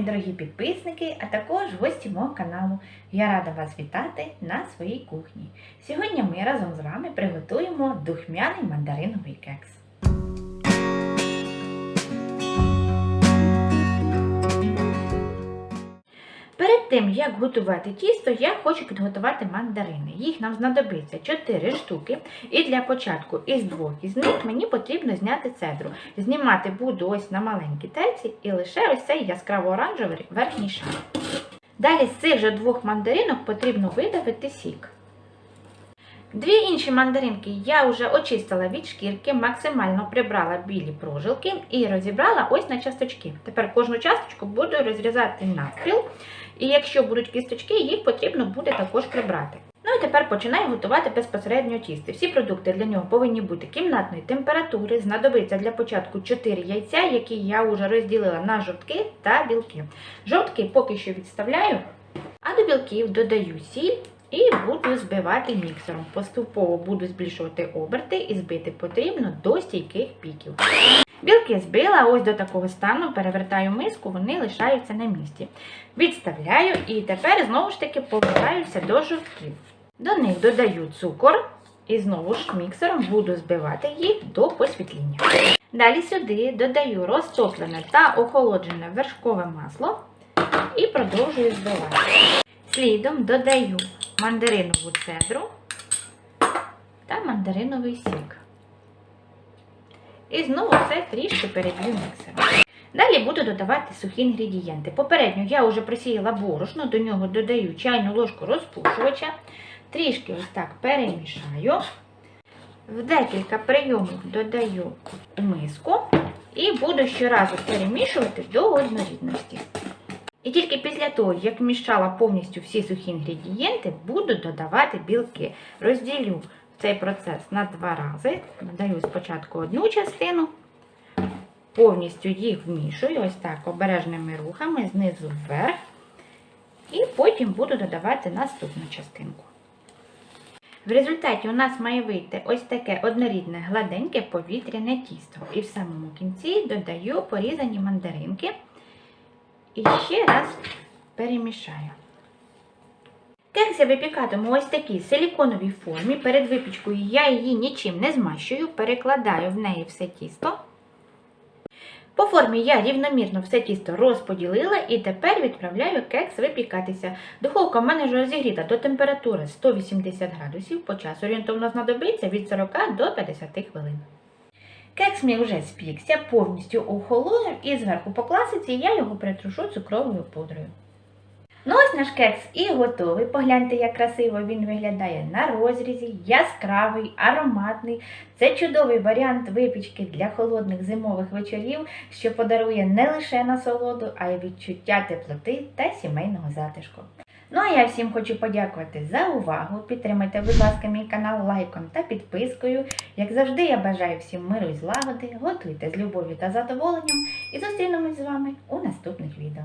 мої дорогі підписники, а також гості мого каналу. Я рада вас вітати на своїй кухні. Сьогодні ми разом з вами приготуємо духмяний мандариновий кекс. Перед тим, як готувати тісто, я хочу підготувати мандарини. Їх нам знадобиться 4 штуки. І для початку із двох із них мені потрібно зняти цедру. Знімати буду ось на маленькій тельці і лише ось цей яскраво-оранжевий верхній шар. Далі з цих же двох мандаринок потрібно видавити сік. Дві інші мандаринки я вже очистила від шкірки, максимально прибрала білі прожилки і розібрала ось на часточки. Тепер кожну часточку буду розрізати навпіл, і якщо будуть кісточки, їх потрібно буде також прибрати. Ну і тепер починаю готувати безпосередньо тісто. Всі продукти для нього повинні бути кімнатної температури. Знадобиться для початку 4 яйця, які я вже розділила на жовтки та білки. Жовтки поки що відставляю, а до білків додаю сіль. І буду збивати міксером. Поступово буду збільшувати оберти і збити потрібно до стійких піків. Білки збила ось до такого стану, перевертаю миску, вони лишаються на місці. Відставляю і тепер знову ж таки повертаюся до жовтків. До них додаю цукор і знову ж міксером буду збивати їх до посвітління. Далі сюди додаю розтоплене та охолоджене вершкове масло і продовжую збивати. Слідом додаю мандаринову цедру та мандариновий сік. І знову все трішки переб'ю міксером. Далі буду додавати сухі інгредієнти. Попередньо я вже просіяла борошно, до нього додаю чайну ложку розпушувача, трішки ось так перемішаю. В декілька прийомів додаю миску і буду щоразу перемішувати до однорідності. І тільки після того, як вмішала повністю всі сухі інгредієнти, буду додавати білки. Розділю цей процес на два рази. Додаю спочатку одну частину, повністю їх вмішую, ось так, обережними рухами, знизу вверх. І потім буду додавати наступну частинку. В результаті у нас має вийти ось таке однорідне гладеньке повітряне тісто. І в самому кінці додаю порізані мандаринки. І ще раз перемішаю. Кекс я випікатиму ось такій силіконовій формі. Перед випічкою я її нічим не змащую, перекладаю в неї все тісто. По формі я рівномірно все тісто розподілила і тепер відправляю кекс випікатися. Духовка в мене вже розігріта до температури 180 градусів, по часу орієнтовно знадобиться від 40 до 50 хвилин. Кекс мій вже спікся, повністю охолонув і зверху по класиці я його притрушу цукровою пудрою. Ну ось наш кекс і готовий. Погляньте, як красиво він виглядає на розрізі, яскравий, ароматний. Це чудовий варіант випічки для холодних зимових вечорів, що подарує не лише насолоду, а й відчуття теплоти та сімейного затишку. Ну а я всім хочу подякувати за увагу. Підтримайте, будь ласка, мій канал лайком та підпискою. Як завжди, я бажаю всім миру і злагоди. Готуйте з любов'ю та задоволенням і зустрінемось з вами у наступних відео.